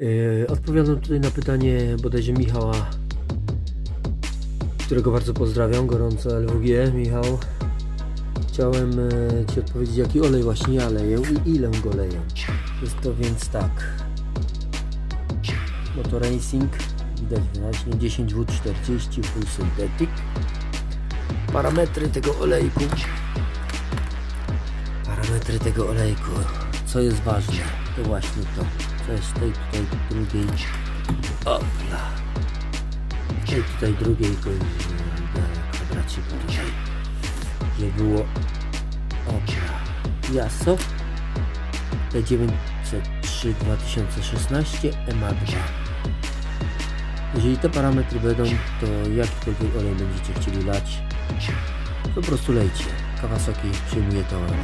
Yy, Odpowiadam tutaj na pytanie bodajże Michała, którego bardzo pozdrawiam gorąco LWG. Michał, chciałem e, Ci odpowiedzieć jaki olej właśnie ja leję i ile go leję. Jest to więc tak. Moto Racing, widać wyraźnie 10W40 Full Synthetic. Parametry tego olejku. Parametry tego olejku. Co jest ważne? To właśnie to. Jest w tej tutaj drugiej. Opla. Tej tutaj drugiej to jest e, kwadraciku tutaj. Nie było. Opla. Jaso. T903 2016 EMA2. Jeżeli te parametry będą, to jakikolwiek olej będziecie chcieli lać, po prostu lejcie. Kawasaki przyjmuje to olej.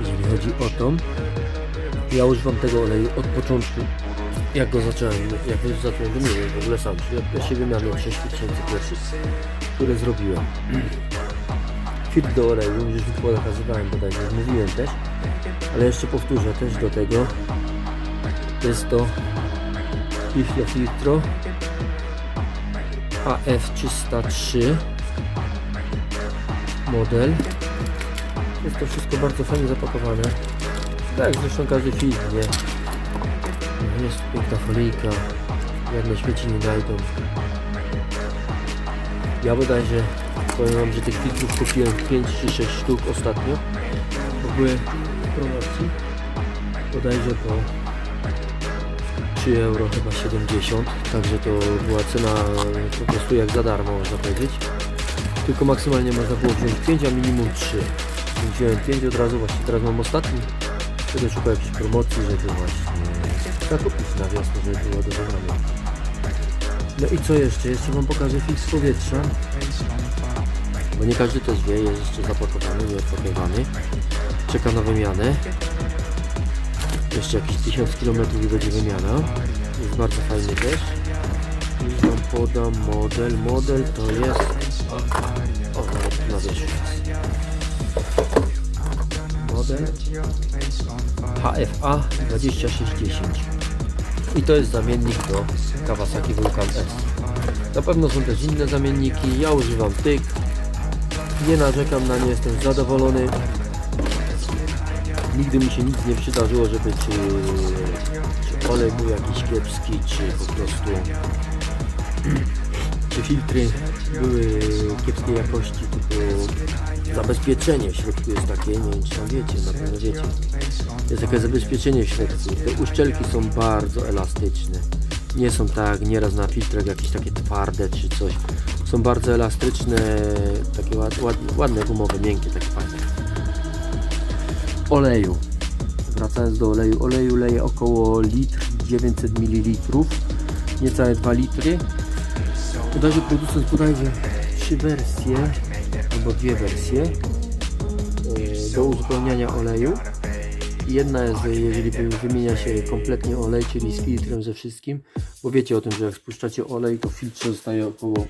Jeżeli chodzi o to, ja używam tego oleju od początku, jak go zacząłem, jak już zacząłem wymieniać w ogóle sam, czyli od pierwszej wymiany od 6000 pierwszych, które zrobiłem. Filtr do oleju, już pokazywałem bodajże, już mówiłem też, ale jeszcze powtórzę też do tego, jest to Iflo Filtro AF303 model. Jest to wszystko bardzo fajnie zapakowane tak zresztą każdy film, nie? jest piękna folijka żadne śmieci nie znajdą ja bodajże powiem wam, że tych filtrów kupiłem 5 czy 6 sztuk ostatnio. Bo były w promocji. Bodajże po 3 euro chyba 70 także to była cena po prostu jak za darmo można powiedzieć. Tylko maksymalnie można było wziąć 5 a minimum 3 Więc wziąłem 5 od razu właśnie teraz mam ostatni będę szukał jakiejś promocji żeby właśnie zakupić na wiosnę żeby było do no i co jeszcze? Jeszcze wam pokażę z powietrza bo nie każdy też wie, jest jeszcze zapakowany, nieodpakowany czeka na wymianę jeszcze jakieś 1000 km i będzie wymiana. Jest bardzo fajny też. Już wam podam model. Model to jest. O, na wierzchu. Model HFA 2610. I to jest zamiennik do Kawasaki Vulcan S. Na pewno są też inne zamienniki. Ja używam tyk. Nie narzekam na nie, jestem zadowolony. Nigdy mi się nic nie przydarzyło, żeby czy, czy olej był jakiś kiepski, czy po prostu czy filtry były kiepskiej jakości, typu zabezpieczenie w środku jest takie, nie wiem czy wiecie, na pewno wiecie. Jest takie zabezpieczenie w środku. Te uszczelki są bardzo elastyczne. Nie są tak nieraz na filtrach jakieś takie twarde czy coś. Są bardzo elastyczne, takie ład, ładne, ładne gumowe, miękkie, takie fajne oleju. Wracając do oleju, oleju leję około litr 900 ml, niecałe 2 litry. Bodajże producent podaje trzy wersje, albo dwie wersje e, do uzupełniania oleju. Jedna jest, e, jeżeli wymienia się kompletnie olej, czyli z filtrem ze wszystkim, bo wiecie o tym, że jak spuszczacie olej, to w filtrze zostaje około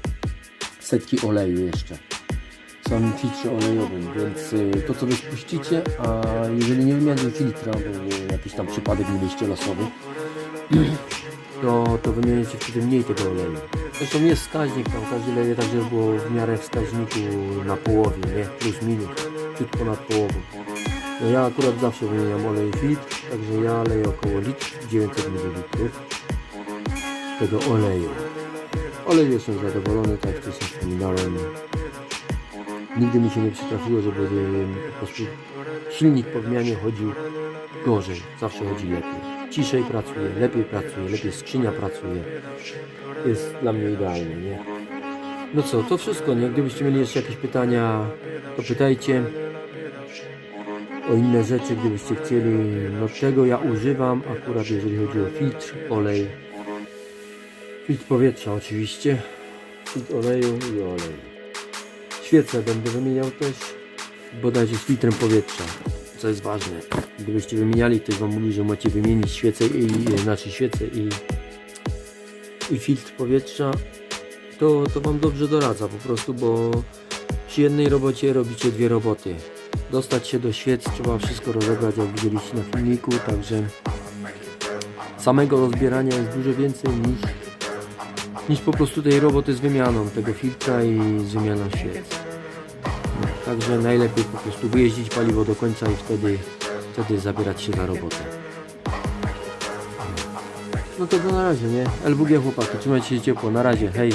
setki oleju jeszcze w samym filtrze olejowym, więc y, to co wy spuścicie, a jeżeli nie wymienicie filtra, bo jakiś tam przypadek mieliście losowy, to, to wymienicie wtedy mniej tego oleju. Zresztą jest wskaźnik, tam każdy leje tak, żeby było w miarę wskaźniku na połowie, nie? Plus minus, ciut ponad połową. No ja akurat zawsze wymieniam olej i filtr, także ja leję około litr 900 ml tego oleju. Olej jestem zadowolony, tak jak wcześniej wspominałem. Nigdy mi się nie przytrafiło, żeby po prostu silnik po wymianie chodził gorzej. Zawsze chodzi lepiej. Ciszej pracuje, lepiej pracuje, lepiej skrzynia pracuje. Jest dla mnie idealnie, nie? No co, to wszystko, nie? Gdybyście mieli jeszcze jakieś pytania, to pytajcie. O inne rzeczy, gdybyście chcieli, no tego ja używam akurat jeżeli chodzi o filtr, olej. Filtr powietrza oczywiście. Filtr oleju i olej. Świece będę wymieniał też, bodajże z filtrem powietrza, co jest ważne. Gdybyście wymieniali, ktoś wam mówi, że macie wymienić świecę i, i znaczy świecę i, i filtr powietrza, to, to wam dobrze doradza po prostu, bo przy jednej robocie robicie dwie roboty. Dostać się do świec trzeba wszystko rozebrać, jak widzieliście na filmiku, także samego rozbierania jest dużo więcej niż, niż po prostu tej roboty z wymianą tego filtra i z wymianą świec. Także najlepiej po prostu wyjeździć paliwo do końca i wtedy, wtedy zabierać się za robotę. No to do na razie, nie? LWG chłopaki, trzymajcie się ciepło, na razie, hej!